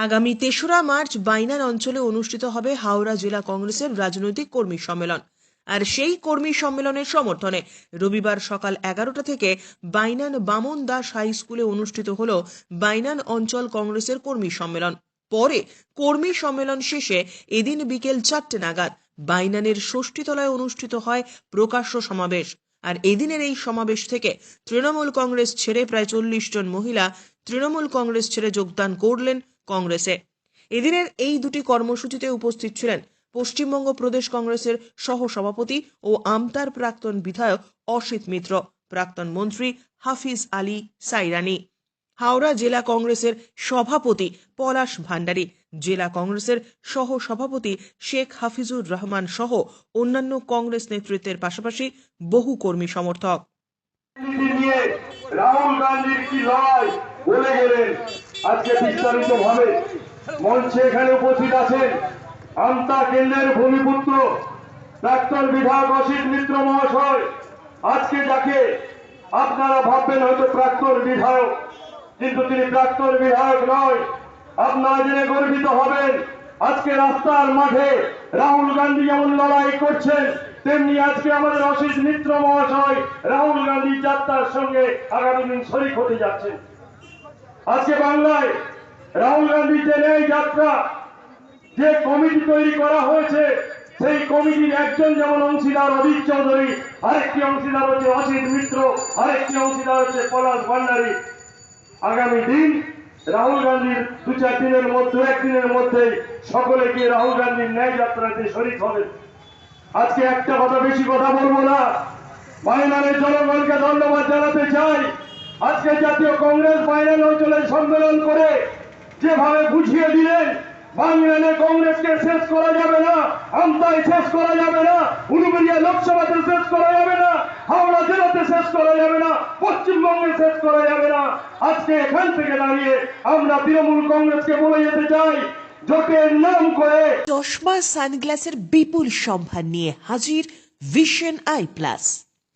আগামী তেসরা মার্চ বাইনান অঞ্চলে অনুষ্ঠিত হবে হাওড়া জেলা কংগ্রেসের রাজনৈতিক কর্মী সম্মেলন। আর সেই কর্মী সম্মেলনের সমর্থনে রবিবার সকাল এগারোটা থেকে বাইনান বামন দাস হাই স্কুলে অনুষ্ঠিত হল বাইনান অঞ্চল কংগ্রেসের কর্মী সম্মেলন। পরে কর্মী সম্মেলন শেষে এদিন বিকেল চারটে নাগাদ বাইনানের ষষ্ঠীতলায় অনুষ্ঠিত হয় প্রকাশ্য সমাবেশ। আর এদিনের এই সমাবেশ থেকে তৃণমূল কংগ্রেস ছেড়ে প্রায় চল্লিশ জন মহিলা তৃণমূল কংগ্রেস ছেড়ে যোগদান করলেন কংগ্রেসে। এদিনের এই দুটি কর্মসূচিতে উপস্থিত ছিলেন পশ্চিমবঙ্গ প্রদেশ কংগ্রেসের সহ সভাপতি ও আমতার প্রাক্তন বিধায়ক অসিত মিত্র, প্রাক্তন মন্ত্রী হাফিজ আলী সাইরানি। হাওড়া জেলা কংগ্রেসের সভাপতি পলাশ ভান্ডারী জেলা কংগ্রেসের সহ সভাপতি শেখ হাফিজুর রহমান সহ অন্যান্য কংগ্রেস নেতৃত্বের পাশাপাশি বহু কর্মী সমর্থক। আজকে বিস্তারিত ভাবে মঞ্চে এখানে উপস্থিত আছেন আমতা কেন্দ্রের ভূমিপুত্র প্রাক্তন বিধায়ক অসিত মিত্র মহাশয়। আজকে যাকে আপনারা ভাববেন হয়তো প্রাক্তন বিধায়ক, কিন্তু তিনি প্রাক্তন বিধায়ক নয়। আপনারা জেনে গর্বিত হবেন, আজকে রাস্তার মাঠে রাহুল গান্ধী যেমন লড়াই করছেন, তেমনি আজকে আমাদের অসিত মিত্র মহাশয় রাহুল গান্ধী যাত্রার সঙ্গে আগামী দিন শরিক হতে যাচ্ছেন। আজকে বাংলায় রাহুল গান্ধীর যে নেই যাত্রা। যে কমিটি তৈরি করা হয়েছে, সেই কমিটির একজন যেমন অংশীদার অজিত চৌধুরী, আরেকটি অংশীদার হচ্ছে অসিত মিত্র, আরেকটি অংশীদার হচ্ছে পলাশ ভান্ডারী। আগামী দিন রাহুল গান্ধীর দু চার দিনের মধ্যে একদিনের মধ্যে সকলে গিয়ে রাহুল গান্ধীর ন্যায় যাত্রাতে শরিক হবেন আজকে একটা কথা বেশি কথা বলব না। বাইনানের জনগণকে ধন্যবাদ জানাতে চাই। আজকে জাতীয় কংগ্রেস বাইনান অঞ্চলে সম্মেলন করে যেভাবে বুঝিয়ে দিলেন বাংলানে কংগ্রেসকে শেষ করা যাবে না আমতায় শেষ করা যাবে না উলুবেরিয়া লোকসভাতে শেষ করা যাবে না, হাওড়া জেলাতে শেষ করা যাবে না, পশ্চিমবঙ্গে শেষ করা যাবে না। আজকে এখান থেকে দাঁড়িয়ে আমরা তৃণমূল কংগ্রেসকে বলে যেতে চাই নাম করে চশমা সানগ্লাসের বিপুল সম্ভার নিয়ে হাজির vision eye plus.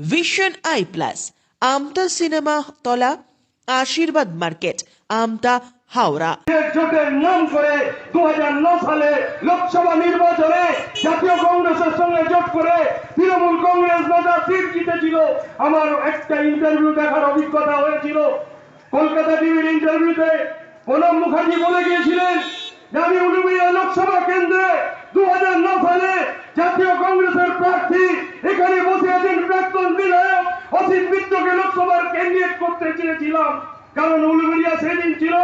vision eye plus Amta cinema তলা আশীর্বাদ মার্কেট আমতা হাওড়া জোটের নাম করে দু সালে লোকসভা নির্বাচনে জাতীয় কংগ্রেসের সঙ্গে জোট করে তৃণমূল কংগ্রেস নটা সিট জিতেছিল। আমার একটা ইন্টারভিউ দেখার অভিজ্ঞতা হয়েছিল। কলকাতা টিভির ইন্টারভিউতে প্রণব মুখার্জি বলে গিয়েছিলেন আমি উলুবিয়া লোকসভা কেন্দ্রে দু সালে জাতীয় কংগ্রেসের প্রার্থী এখানে বসে আছেন প্রাক্তন বিধায়ক মিত্রকে লোকসভার ক্যান্ডিডেট করতে চেয়েছিলাম। কারণ উলুবেরিয়া সেদিন ছিল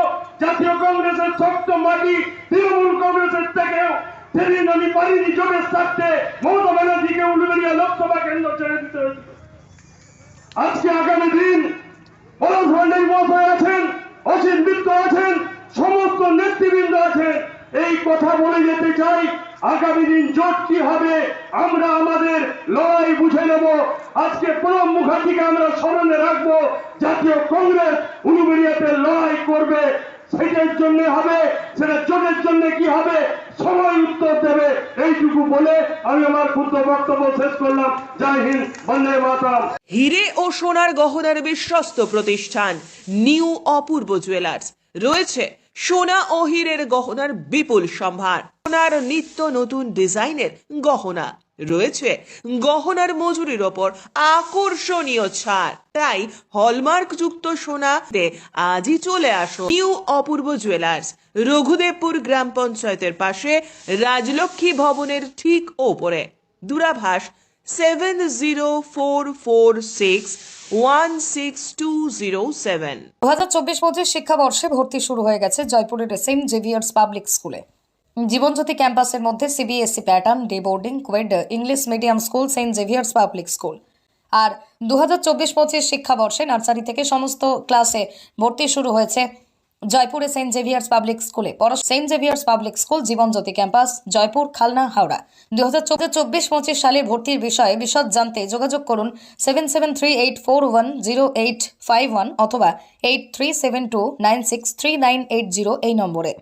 জাতীয় কংগ্রেসের শক্ত মাটি, তৃণমূল কংগ্রেসের থেকেও। সেদিন আমি পারিনি জোটের স্বার্থে। মমতা ব্যানার্জিকে উলুবেরিয়া লোকসভা কেন্দ্র ছেড়ে দিতে হয়েছিল। আজকে আগামী দিন পরশ ভান্ডারী মহাশয় আছেন অসিত মিত্র আছেন, সমস্ত নেতৃবৃন্দ আছেন। এই কথা বলে যেতে চাই, আগামী দিন জোট কি হবে, আমরা আমাদের লড়াই বুঝে নেব। আজকে প্রণব মুখার্জিকে আমরা স্মরণে রাখব, জাতীয় কংগ্রেস উলুবেরিয়াতে লড়াই করবে। সেটার জন্য হবে, সেটা জোটের জন্য কি হবে, সময় উত্তর দেবে। এইটুকু বলে আমি আমার ক্ষুদ্র বক্তব্য শেষ করলাম। জয় হিন্দ, বন্দে মাতাম হিরে ও সোনার গহনার বিশ্বস্ত প্রতিষ্ঠান, নিউ অপূর্ব জুয়েলার্স। রয়েছে সোনা ও হীরের গহনার বিপুল সম্ভার। সোনার নিত্য নতুন ডিজাইনের গহনা রয়েছে। গহনার মজুরির ওপর আকর্ষণীয় ছাড়। তাই হলমার্ক যুক্ত সোনাতে আজই চলে আসো নিউ অপূর্ব জুয়েলার্স, রঘুদেবপুর গ্রাম পঞ্চায়েতের পাশে রাজলক্ষ্মী ভবনের ঠিক ওপরে। দূরাভাষ seven zero four four six one six two zero seven দু হাজার চব্বিশ পঁচিশ শিক্ষাবর্ষে ভর্তি শুরু হয়ে গেছে জয়পুরের সেন্ট জেভিয়ার্স পাবলিক স্কুলে। জীবনজ্যোতি ক্যাম্পাসের মধ্যে CBSE pattern day boarding co-ed English medium school Saint Xavier's public school আর দু হাজার চব্বিশ পঁচিশ শিক্ষাবর্ষে নার্সারি থেকে সমস্ত ক্লাসে ভর্তি শুরু হয়েছে জয়পুরে সেন্ট জেভিয়ার্স পাবলিক স্কুলে Saint Xavier's public school Jibanjyoti campus, Jaipur, Khalna, Howrah. দু হাজার চব্বিশ পঁচিশ সালের ভর্তির বিষয়ে বিশদ জানতে যোগাযোগ করুন seven seven three eight four one zero eight five one অথবা eight three seven two nine six three nine eight zero এই নম্বরে।